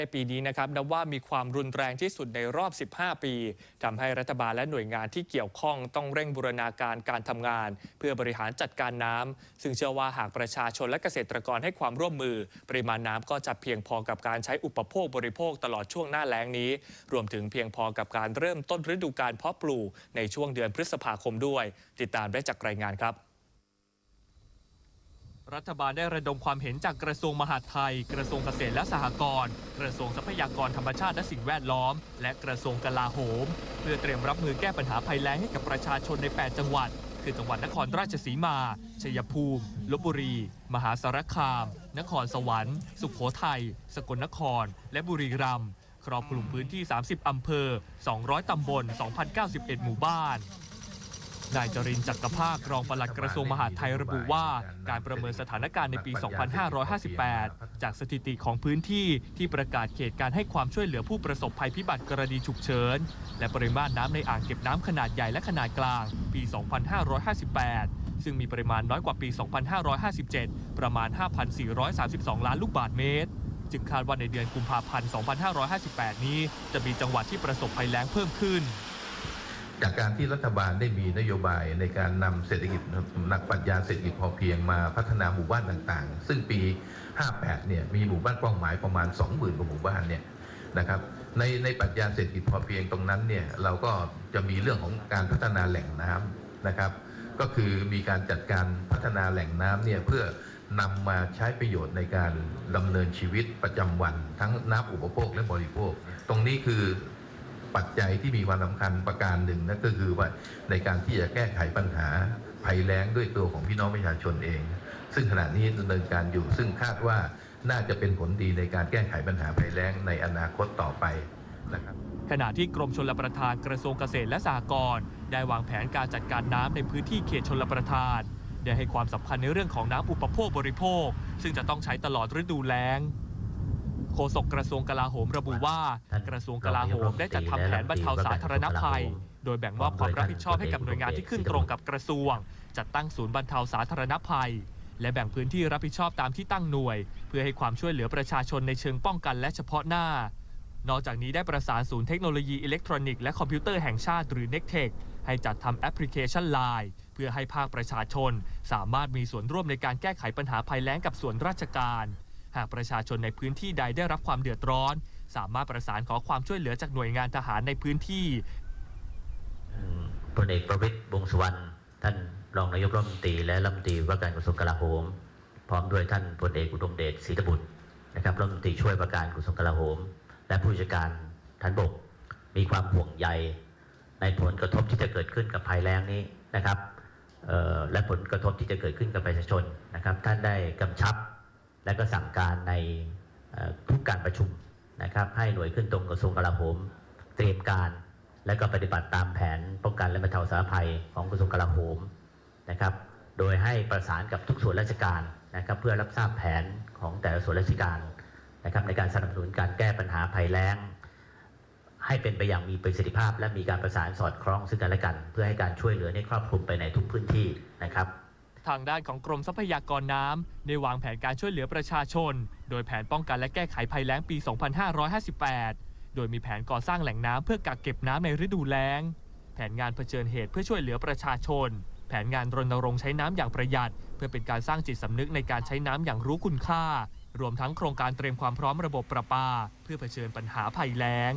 ในปีนี้นะครับนับว่ามีความรุนแรงที่สุดในรอบ 15 ปีทำให้รัฐบาลและหน่วยงานที่เกี่ยวข้องต้องเร่งบูรณาการการทำงาน เพื่อบริหารจัดการน้ำซึ่งเชื่อว่าหากประชาชนและเกษตรกรให้ความร่วมมือ ปริมาณน้ำก็จะเพียงพอกับการใช้อุปโภคบริโภคตลอดช่วงหน้าแล้งนี้ รวมถึงเพียงพอกับการเริ่มต้นฤดูการเพาะปลูกในช่วงเดือนพฤษภาคมด้วย ติดตามได้จากรายงานครับ รัฐบาลได้ระดมความเห็นจากกระทรวงมหาดไทย กระทรวงเกษตรและสหกรณ์ กระทรวงทรัพยากรธรรมชาติและสิ่งแวดล้อม และกระทรวงกลาโหม เพื่อเตรียมรับมือแก้ปัญหาภัยแล้งให้กับประชาชนใน 8 จังหวัด คือจังหวัดนครราชสีมา ชัยภูมิ ลบบุรี มหาสารคาม นครสวรรค์ สุขโขทัย สกลนคร และบุรีรัมย์ ครอบคลุมพื้นที่ 30 อำเภอ 200 ตำบล 2,091 หมู่บ้าน นายจรินทร์จักรภาครองปลัดกระทรวงมหาดไทยระบุว่า การประเมินสถานการณ์ในปี 2558 จากสถิติของพื้นที่ที่ประกาศเขตการให้ความช่วยเหลือผู้ประสบภัยพิบัติกรณีฉุกเฉิน และปริมาณน้ำในอ่างเก็บน้ำขนาดใหญ่และขนาดกลาง ปี 2558 ซึ่งมีปริมาณน้อยกว่าปี 2557 ประมาณ 5,432 ล้านลูกบาศก์เมตรจึงคาดว่าในเดือนกุมภาพันธ์ 2558 นี้ จะมีจังหวัดที่ประสบภัยแล้งเพิ่มขึ้น จากการที่รัฐบาลได้มีนโยบายในการนำเศรษฐกิจนักปรัชญาเศรษฐกิจพอเพียงมาพัฒนาหมู่บ้านต่างๆ ซึ่งปี 58 เนี่ยมีหมู่บ้านเป้าหมายประมาณ 20,000กว่าหมู่บ้านเนี่ยนะครับในในปรัชญาเศรษฐกิจพอเพียงตรงนั้นเนี่ยเราก็จะมีเรื่องของการพัฒนาแหล่งน้ำนะครับ ก็คือมีการจัดการพัฒนาแหล่งน้ำเนี่ยเพื่อนำมาใช้ประโยชน์ในการดำเนินชีวิตประจำวัน ทั้งน้ำอุปโภคและบริโภค ตรงนี้คือ ปัจจัยที่มีความสำคัญประการหนึ่งนั่นก็คือว่าในการที่จะแก้ไขปัญหาภัยแล้งด้วยตัวของพี่น้องประชาชนเอง ซึ่งขณะนี้ดำเนินการอยู่ ซึ่งคาดว่าน่าจะเป็นผลดีในการแก้ไขปัญหาภัยแล้งในอนาคตต่อไปนะครับขณะที่กรมชลประทานกระทรวงเกษตรและสหกรณ์ได้วางแผนการจัดการน้ำในพื้นที่เขตชลประทาน ได้ให้ความสำคัญในเรื่องของน้ำอุปโภคบริโภค ซึ่งจะต้องใช้ตลอดฤดูแล้ง โฆษกกระทรวงกลาโหมระบุว่า กระทรวงกลาโหมได้จัดทำแผนบรรเทาสาธารณภัย โดยแบ่งมอบความรับผิดชอบให้กับหน่วยงานที่ขึ้นตรงกับกระทรวง จัดตั้งศูนย์บรรเทาสาธารณภัย และแบ่งพื้นที่รับผิดชอบตามที่ตั้งหน่วย เพื่อให้ความช่วยเหลือประชาชนในเชิงป้องกันและเฉพาะหน้า นอกจากนี้ได้ประสานศูนย์เทคโนโลยีอิเล็กทรอนิกส์และคอมพิวเตอร์แห่งชาติหรือ NECTEC ให้จัดทำแอปพลิเคชัน Line เพื่อให้ภาคประชาชน สามารถมีส่วนร่วมในการแก้ไขปัญหาภัยแล้งกับส่วนราชการ หากประชาชนในพื้นที่ใดได้รับความเดือดร้อน สามารถประสานขอความช่วยเหลือจากหน่วยงานทหารในพื้นที่พลเอกประวิตรวงษ์สุวรรณท่านรองนายกรัฐมนตรีและรัฐมนตรีว่าการกระทรวงกลาโหม พร้อมด้วยท่านพลเอกอุดมเดชศรีตบุตรนะครับรัฐมนตรีช่วยว่าการกระทรวงกลาโหม และผู้จัดการฐานบก มีความห่วงใยในผลกระทบที่จะเกิดขึ้นกับภัยแล้งนี้นะครับและผลกระทบที่จะเกิดขึ้นกับประชาชนนะครับ ท่านได้กำชับ และก็สั่งการในทุกการประชุมนะครับ ให้หน่วยขึ้นตรงกระทรวงกลาโหม เตรียมการและก็ปฏิบัติตามแผนป้องกันและบรรเทาสาธารณภัยของกระทรวงกลาโหมนะครับ โดยให้ประสานกับทุกส่วนราชการนะครับ เพื่อรับทราบแผนของแต่ละส่วนราชการนะครับ ในการสนับสนุนการแก้ปัญหาภัยแล้ง ให้เป็นไปอย่างมีประสิทธิภาพ และมีการประสานสอดคล้องซึ่งกันและกัน เพื่อให้การช่วยเหลือในครอบคลุมไปในทุกพื้นที่นะครับ ทางด้านของกรมทรัพยากรน้ำได้วางแผนการช่วยเหลือประชาชน โดยแผนป้องกันและแก้ไขภัยแล้งปี 2558 โดยมีแผนก่อสร้างแหล่งน้ำเพื่อกักเก็บน้ำในฤดูแล้ง แผนงานเผชิญเหตุเพื่อช่วยเหลือประชาชน แผนงานรณรงค์ใช้น้ำอย่างประหยัด เพื่อเป็นการสร้างจิตสำนึกในการใช้น้ำอย่างรู้คุณค่า รวมทั้งโครงการเตรียมความพร้อมระบบประปา เพื่อเผชิญปัญหาภัยแล้ง